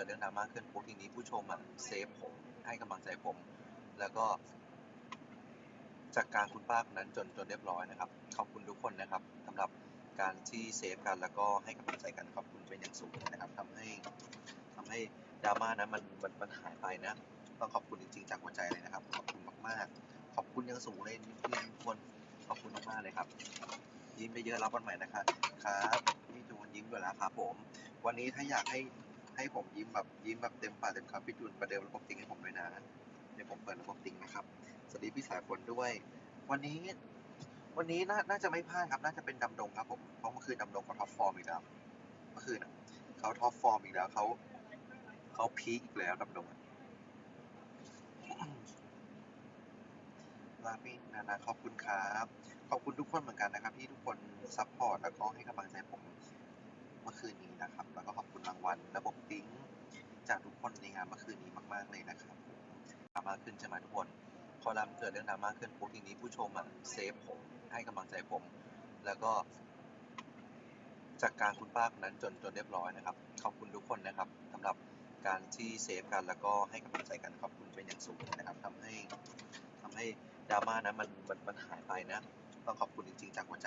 กิดเรื่องดราม่าขึ้นปุ๊บทีนี้ผู้ชมอะเซฟผมให้กำลังใจผม แล้วก็จัดการคุณป้าคนนั้นจนจนเรียบร้อยนะครับ ขอบคุณทุกคนนะครับสำหรับการที่เซฟกันแล้วก็ให้กำลังใจกันขอบคุณเป็นอย่างสูงนะครับทำให้ทำให้ดราม่านั้นมันมันมันหายไปนะต้องขอบคุณจริงๆจากหัวใจเลยนะครับ ขอบคุณมากๆ ขอบคุณอยังสูงเลยทุกคนขอบคุณมากๆเลยครับ ยิ้มไปเยอะรับวันใหม่นะครับครับพี่จูนยิ้มด้วยแล้วครับผม วันนี้ถ้าอยากให้ ให้ผมยิ้มแบบยิ้มแบบเต็มปากเต็มคำพี่จูนประเดิมระบบติงให้ผมด้วยนะเดี๋ยวผมเปิดระบบติงนะครับสวัสดีพี่สายฝนด้วย วันนี้ วันนี้น่าจะไม่พลาดครับ น่าจะเป็นดำดงครับผมเพราะเมื่อคืนดำดงเขาท็อปฟอร์มอีกแล้วเมื่อคืนเขาท็อปฟอร์มอีกแล้วเขาเขาพีคอีกแล้วดำดงลาพี่นานาขอบคุณครับ ขอบคุณทุกคนเหมือนกันนะครับ ที่ทุกคนซัพพอร์ตแล้วก็ให้กำลังใจผม เมื่อคืนนี้นะครับ แล้วก็ขอบคุณรางวัลระบบติ้งจากทุกคนในงานเมื่อคืนนี้มาก ๆ เลยนะครับดราม่าขึ้นใช่ไหมทุกคนพอรำเกิดเรื่องดราม่าขึ้นปุ๊บทีนี้ผู้ชมอะเซฟผมให้กำลังใจผม แล้วก็จัดการคุณป้าคนนั้นจนจนเรียบร้อยนะครับ ขอบคุณทุกคนนะครับสำหรับการที่เซฟกันแล้วก็ให้กำลังใจกันขอบคุณเป็นอย่างสูงนะครับทำให้ทำให้ดราม่านั้นมันมันมันหายไปนะ ต้องขอบคุณจริงๆจากหัวใจ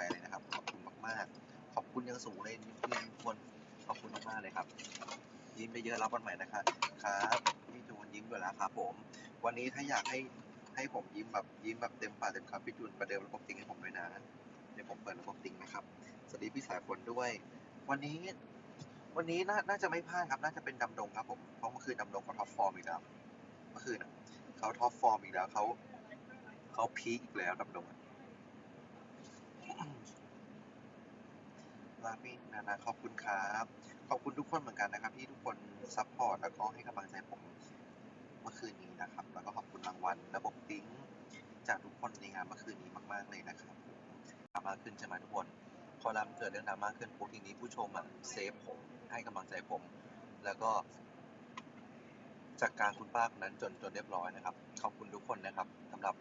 คุณยังสูงเลยทุกคนขอบคุณมากๆเลยครับ ยิ้มไปเยอะรับวันใหม่นะครับครับพี่จูนยิ้มด้วยแล้วครับผม วันนี้ถ้าอยากให้ให้ผมยิ้มแบบยิ้มแบบเต็มปากเต็มคำพี่จูนประเดิมระบบติงให้ผมด้วยนะเดี๋ยวผมเปิดระบบติงนะครับ สวัสดีพี่สายฝนด้วย วันนี้ วันนี้น่าน่าจะไม่พลาดครับ น่าจะเป็นดำดงครับผมเพราะเมื่อคืนดำดงเขาท็อปฟอร์มอีกแล้วเมื่อคืนเขาท็อปฟอร์มอีกแล้วเขาเขาพีคอีกแล้วดำดง ลาพี่นานาขอบคุณครับ ขอบคุณทุกคนเหมือนกันนะครับ ที่ทุกคนซัพพอร์ตแล้วก็ให้กำลังใจผมเมื่อคืนนี้นะครับ แล้วก็ขอบคุณรางวัลระบบติ้งจากทุกคนในงานเมื่อคืนนี้มากๆเลยนะครับดราม่าขึ้นใช่ไหมทุกคนพอรำเกิดเรื่องดราม่าขึ้นปุ๊บทีนี้ผู้ชมอะเซฟผมให้กำลังใจผม แล้วก็จัดการคุณป้าคนนั้นจนจนเรียบร้อยนะครับ ขอบคุณทุกคนนะครับสำหรับ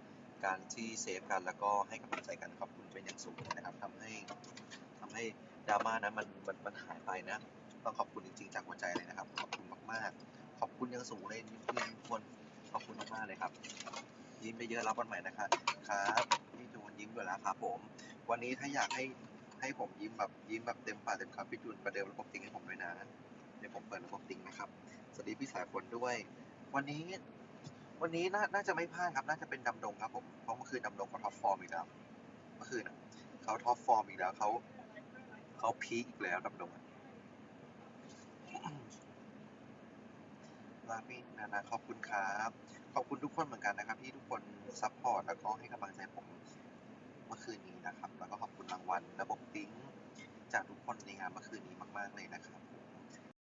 การที่เซฟกันแล้วก็ให้กำลังใจกันขอบคุณเป็นอย่างสูงนะครับทำให้ทำให้ ดราม่านั้นมันมันมันหายไปนะ ต้องขอบคุณจริงๆ จากหัวใจเลยนะครับ ขอบคุณมากๆ ขอบคุณยังสูงเลยทุกคนขอบคุณมากๆเลยครับ ยิ้มไปเยอะรับวันใหม่นะครับครับพี่จูนยิ้มด้วยแล้วครับผม วันนี้ถ้าอยากให้ให้ผมยิ้มแบบยิ้มแบบเต็มปากเต็มคำพี่จูนประเดิมระบบติงให้ผมด้วยนะเดี๋ยวผมเปิดระบบติงนะครับสวัสดีพี่สายฝนด้วย วันนี้ วันนี้น่าน่าจะไม่พลาดครับ น่าจะเป็นดำดงครับผมเพราะเมื่อคืนดำดงเขาท็อปฟอร์มอีกแล้วเมื่อคืนเขาท็อปฟอร์มอีกแล้วเขา เขาพีคอีกแล้วดำดงอนลาบินนานาขอบคุณครับ ขอบคุณทุกคนเหมือนกันนะครับ ที่ทุกคนซัพพอร์ตแล้วก็ให้กำลังใจผมเมื่อคืนนี้นะครับ แล้วก็ขอบคุณรางวัลระบบติ้งจากทุกคนในงานเมื่อคืนนี้มาก ๆ เลยนะครับ